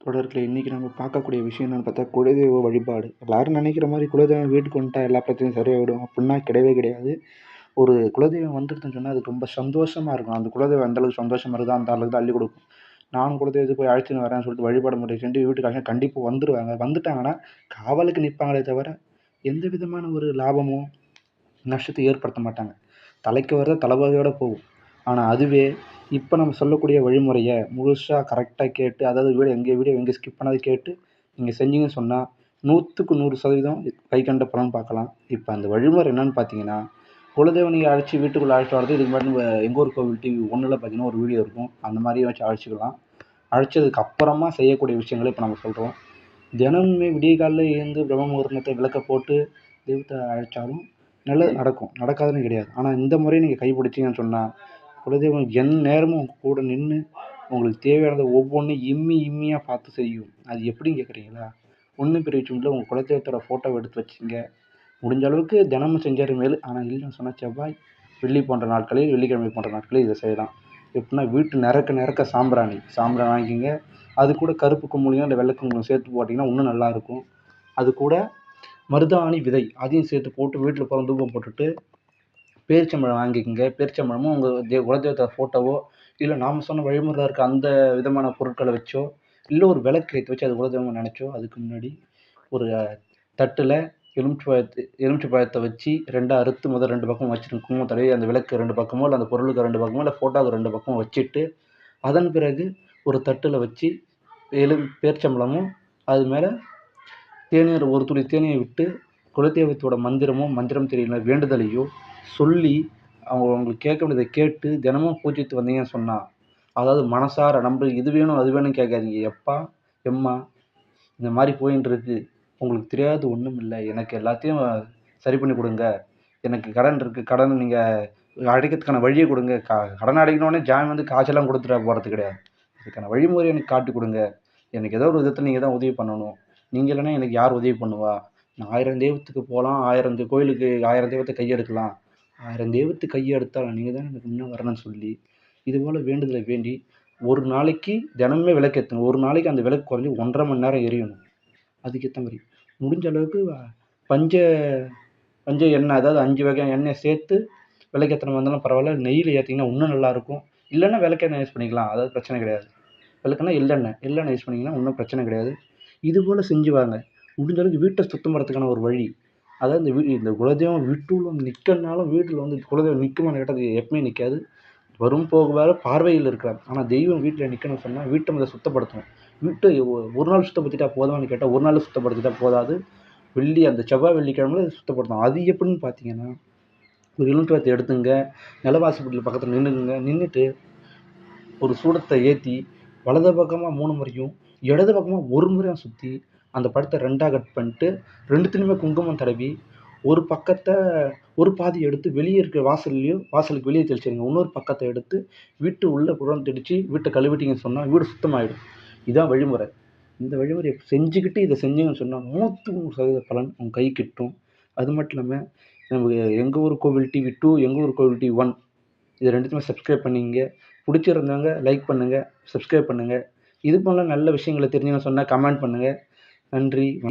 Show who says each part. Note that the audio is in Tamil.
Speaker 1: தொடரில் இன்றைக்கி நம்ம பார்க்கக்கூடிய விஷயம் என்னென்னு பார்த்தா குலதெய்வ வழிபாடு. எல்லோரும் நினைக்கிற மாதிரி குலதெய்வம் வீட்டுக்கு வந்துட்டா எல்லா பிரச்சனையும் சரியாகிடும் அப்படின்னா கிடையவே கிடையாது. ஒரு குலதெய்வம் வந்துடுதுன்னு சொன்னால் அது ரொம்ப சந்தோஷமாக இருக்கும். அந்த குலதெய்வம் அந்தளவுக்கு சந்தோஷமாக இருக்குதோ அந்த அளவுக்கு தான் அள்ளி கொடுக்கும். நானும் குலதெய்வத்துக்கு போய் அழைச்சின்னு வரேன்னு சொல்லிட்டு வழிபாடு முறை செஞ்சு வீட்டுக்காரங்க கண்டிப்பாக வந்துடுவாங்க வந்துட்டாங்கன்னா காவலுக்கு நிற்பாங்களே தவிர எந்த விதமான ஒரு லாபமோ நஷ்டத்தை ஏற்படுத்த மாட்டாங்க. தலைக்கு வர தலைவலியோடு போகும். ஆனால் அதுவே இப்போ நம்ம சொல்லக்கூடிய வழிமுறையை முழுசாக கரெக்டாக கேட்டு அதாவது வீடியோ எங்கள் வீடியோ எங்கே ஸ்கிப் பண்ணாத கேட்டு நீங்கள் செஞ்சீங்கன்னு சொன்னால் நூற்றுக்கு நூறு சதவீதம் கை கண்ட பலன் பார்க்கலாம். இப்போ அந்த வழிமுறை என்னென்னு பார்த்தீங்கன்னா குலதேவனையை நீங்கள் அழைச்சி வீட்டுக்குள்ளே அழைச்சிட்டு வரது இதுக்கு முன்னாடி எங்கள் ஊர் கோவில் டிவி ஒன்றில் பார்த்தீங்கன்னா ஒரு வீடியோ இருக்கும். அந்த மாதிரி வச்சு அழைச்சிக்கலாம். அழைச்சதுக்கு அப்புறமா செய்யக்கூடிய விஷயங்களை இப்போ நம்ம சொல்கிறோம் தினமுமே விடிய காலையில் எழுந்து பிரம்ம முகூர்த்தத்தை விளக்க போட்டு தெய்வத்தை அழைச்சாலும் நல்லது நடக்கும். நடக்காதுன்னு கிடையாது. ஆனால் இந்த முறையை நீங்கள் கைப்பிடிச்சிங்கன்னு சொன்னால் குலதெய்வம் எந்நேரமும் உங்கள் கூட நின்று உங்களுக்கு தேவையானதை ஒவ்வொன்றும் இம்மி இம்மியாக பார்த்து செய்யும். அது எப்படின்னு கேட்குறீங்களா ஒன்றும் பெரிய விஷயம் இல்லை. உங்கள் குலதெய்வத்தோட ஃபோட்டோவை எடுத்து வச்சுங்க முடிஞ்ச அளவுக்கு தினமும் செஞ்சாரு மேல். ஆனால் இல்லைன்னு சொன்னால் செவ்வாய் வெள்ளி போன்ற நாட்களில் வெள்ளிக்கிழமை போன்ற நாட்களில் இதை செய்யலாம். எப்படின்னா வீட்டு நிறக்க நிறக்க சாம்பிராணி. சாம்பிராணி வாங்கிக்கிங்க. அது கூட கருப்பு கும்பலையும் இல்லை வெள்ளை கும்பலையும் சேர்த்து போட்டிங்கன்னா இன்னும் நல்லாயிருக்கும் அது கூட மருதாணி விதை அதையும் சேர்த்து போட்டு வீட்டில் பிறந்தூபம் போட்டுட்டு பேரிச்சம்பழம் வாங்கிக்கோங்க. பேரிச்சம்பழமும் உங்கள் தே குலதெய்வத்தோட ஃபோட்டோவோ இல்லை நாம் சொன்ன வழிமுறையில் இருக்க அந்த விதமான பொருட்களை வச்சோ இல்லை ஒரு விளக்கு ஏற்றி வச்சு அது குலதெய்வம் நினச்சோ அதுக்கு முன்னாடி ஒரு தட்டில் எலுமிச்சை பழத்தை எலுமிச்சை பழத்தை வச்சு ரெண்டாக அறுத்து முதல் ரெண்டு பக்கமும் வச்சுட்டு குங்குமம் தடவி அந்த விளக்கு ரெண்டு பக்கமோ இல்லை அந்த பொருளுக்கு ரெண்டு பக்கமோ இல்லை ஃபோட்டோவுக்கு ரெண்டு பக்கமும் வச்சுட்டு அதன் பிறகு ஒரு தட்டில் வச்சு எலும் பேர்ச்சம்பளமும் அது மேலே தேநீர் ஒரு துளி தேநீரை விட்டு குலதெய்வத்தோட மந்திரமோ மந்திரம் தெரியல வேண்டுதலையோ சொல்லி அவங்க உங்களுக்கு கேட்க வேண்டியதை கேட்டு தினமும் பூஜித்து வந்தீங்கன்னு சொன்னால் அதாவது மனசார நம்ப இது வேணும் அது வேணும்னு கேட்காதீங்க. எப்பா எம்மா இந்த மாதிரி போயின்னு இருக்கு உங்களுக்கு தெரியாது ஒன்றும் இல்லை. எனக்கு எல்லாத்தையும் சரி பண்ணி கொடுங்க. எனக்கு கடன் இருக்குது கடன் நீங்கள் அடைக்கிறதுக்கான வழியை கொடுங்க. க கடன் அடைக்கணுன்னே ஜாமீன் வந்து காசெல்லாம் கொடுத்துட போகிறது கிடையாது. அதுக்கான வழிமுறை எனக்கு காட்டி கொடுங்க. எனக்கு ஏதோ ஒரு விதத்தில் நீங்கள் தான் உதவி பண்ணணும். நீங்கள் இல்லைன்னா எனக்கு யார் உதவி பண்ணுவா? நான் ஆயிரம் தெய்வத்துக்கு போகலாம் ஆயிரம் கோயிலுக்கு ஆயிரம் தெய்வத்தை கையெடுக்கலாம். ஆயிரம் தெய்வத்து கையெடுத்தால் நீங்கள் தான் எனக்கு முன்னே வரணும்னு சொல்லி இதுபோல் வேண்டுதலை வேண்டி ஒரு நாளைக்கு தினமுமே விளக்கு ஒரு நாளைக்கு அந்த விளக்கு குறைஞ்சி ஒன்றரை மணி நேரம் எரியணும். அதுக்கேற்ற மாதிரி. முடிஞ்ச அளவுக்கு பஞ்ச பஞ்ச எண்ணெய் அதாவது அஞ்சு வகையான எண்ணெய் சேர்த்து விளக்கேற்றுற மாதிரி இருந்தாலும் பரவாயில்ல. நெய்யில் ஏற்றிங்கன்னா இன்னும் நல்லாயிருக்கும் இல்லைன்னா விளக்கெண்ணெய் யூஸ் பண்ணிக்கலாம். அதாவது பிரச்சனை கிடையாது. விளக்குன்னா எள்ளெண்ணெய். எள்ளெண்ணெய் யூஸ் பண்ணிங்கன்னா ஒன்றும் பிரச்சனை கிடையாது. இதுபோல் செஞ்சு வாங்க முடிஞ்ச அளவுக்கு வீட்டை சுத்தம் பண்ணுறதுக்கான ஒரு வழி. அதாவது இந்த வீ இந்த குலதெய்வம் வீட்டுள்ள நிற்கலனாலும் வீட்டில் வந்து குலதெய்வம் நிற்குமான்னு கேட்டால் அது எப்பவுமே நிற்காது வரும் போக பார்வையில் இருக்கிறார் ஆனால் தெய்வம் வீட்டில் நிற்கணும்னு சொன்னால் வீட்டை முதல்ல சுத்தப்படுத்தணும். வீட்டை ஒரு நாள் சுத்தப்படுத்திட்டா போதுமான்னு கேட்டால் ஒரு நாள் சுத்தப்படுத்திட்டா போதாது. வெள்ளி அந்த செவ்வாய் வெள்ளிக்கிழமையில சுத்தப்படுத்தணும். அது எப்படின்னு பார்த்தீங்கன்னா ஒரு எலுமிச்சை எடுத்துங்க நிலவாசப்பட்டியில் பக்கத்தில் நின்றுங்க நின்றுட்டு ஒரு சூடத்தை ஏற்றி வலது பக்கமாக மூணு முறையும் இடது பக்கமாக ஒரு முறையும் சுற்றி அந்த படத்தை ரெண்டாக கட் பண்ணிட்டு ரெண்டுத்துலேயுமே குங்குமம் தடவி ஒரு பக்கத்தை ஒரு பாதி எடுத்து வெளியே இருக்கிற வாசல்லையும் வாசலுக்கு வெளியே தெளிச்சிடுங்க இன்னொரு பக்கத்தை எடுத்து வீட்டு உள்ளே புறம் தெளித்து வீட்டை கழுவிட்டிங்கன்னு சொன்னால் வீடு சுத்தமாகிடும் இதுதான் வழிமுறை. இந்த வழிமுறையை செஞ்சுக்கிட்டு இதை செஞ்சீங்கன்னு சொன்னால் நூற்றுக்கு நூறு சதவீத பலன் உங்கள் கை கிட்டும். அது மட்டும் இல்லாமல் நமக்கு எங்கள் ஊர் கோவில் டிவி டூ எங்கள் ஊர் கோவில் டிவி ஒன் இது ரெண்டுத்துமே சப்ஸ்கிரைப் பண்ணிங்க. பிடிச்சிருந்தவங்க லைக் பண்ணுங்கள் சப்ஸ்கிரைப் பண்ணுங்கள் இது போல் நல்ல விஷயங்களை தெரிஞ்சுங்கன்னு சொன்னால் கமெண்ட் பண்ணுங்கள் நன்றி.